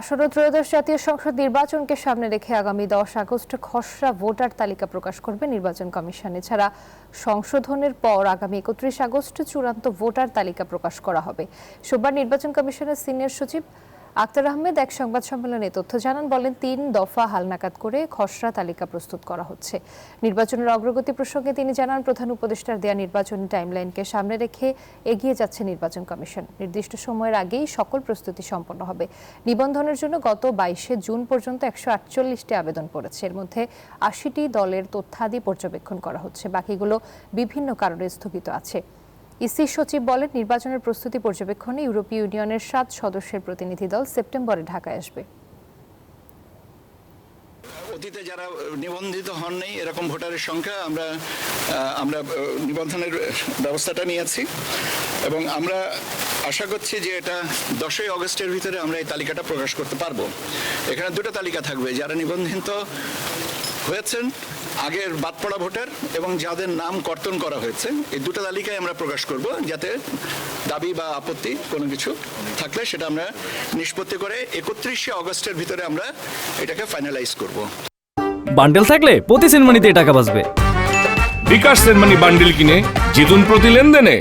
আসন্ন ত্রয়োদশ জাতীয় সংসদ নির্বাচনকে সামনে রেখে আগামী দশ আগস্ট খসড়া ভোটার তালিকা প্রকাশ করবে নির্বাচন কমিশন। এছাড়া সংশোধনের পর আগামী একত্রিশ আগস্ট চূড়ান্ত ভোটার তালিকা প্রকাশ করা হবে। সোমবার নির্বাচন কমিশনের সিনিয়র সচিব আক্তার আহমেদ এক সংবাদ সম্মেলনে তথ্য জানান, বলেন, তিন দফা হালনাকাত করে খসড়া তালিকা প্রস্তুত করা হচ্ছে। নির্বাচনের অগ্রগতি প্রসঙ্গে তিনি জানান, প্রধান উপদেষ্টার দেয়া নির্বাচনী টাইমলাইনকে সামনে রেখে এগিয়ে যাচ্ছে নির্বাচন কমিশন। নির্দিষ্ট সময়ের আগেই সকল প্রস্তুতি সম্পন্ন হবে। নিবন্ধনের জন্য গত বাইশে জুন পর্যন্ত একশো আটচল্লিশটি আবেদন পড়েছে। এর মধ্যে আশিটি দলের তথ্যাদি পর্যবেক্ষণ করা হচ্ছে। বাকিগুলো বিভিন্ন কারণে স্থগিত আছে। ইসি সচিব বলেন, নির্বাচনের প্রস্তুতি পর্যবেক্ষণে ইউরোপীয় ইউনিয়নের সাত সদস্যের প্রতিনিধি দল সেপ্টেম্বরে ঢাকায় আসবে। অতীতে যারা নিবন্ধিত হননি এরকম ভোটারের সংখ্যা আমরা আমরা নিবন্ধনের ব্যবস্থাটা নিয়েছি। এবং আমরা আশা করছি যে এটা দশই অগস্টের ভিতরে আমরা এই তালিকাটা প্রকাশ করতে পারব। এখানে দুটো তালিকা থাকবে, যারা নিবন্ধিত হয়েছেন আগের বাদ পড়া ভোটার এবং যাদের নাম কর্তন করা হয়েছে এই দুটো তালিকায় আমরা প্রকাশ করব যাতে দাবি বা আপত্তি কোনো কিছু থাকলে সেটা আমরা নিষ্পত্তি করে একত্রিশে অগস্টের ভিতরে আমরা এটাকে ফাইনালাইজ করব। বান্ডেল থাকলে প্রতি সেনমানিতে টাকা বাঁচবে। বিকাশ সেনমানি বান্ডিল কিনে জিতুন প্রতি লেনদেনে।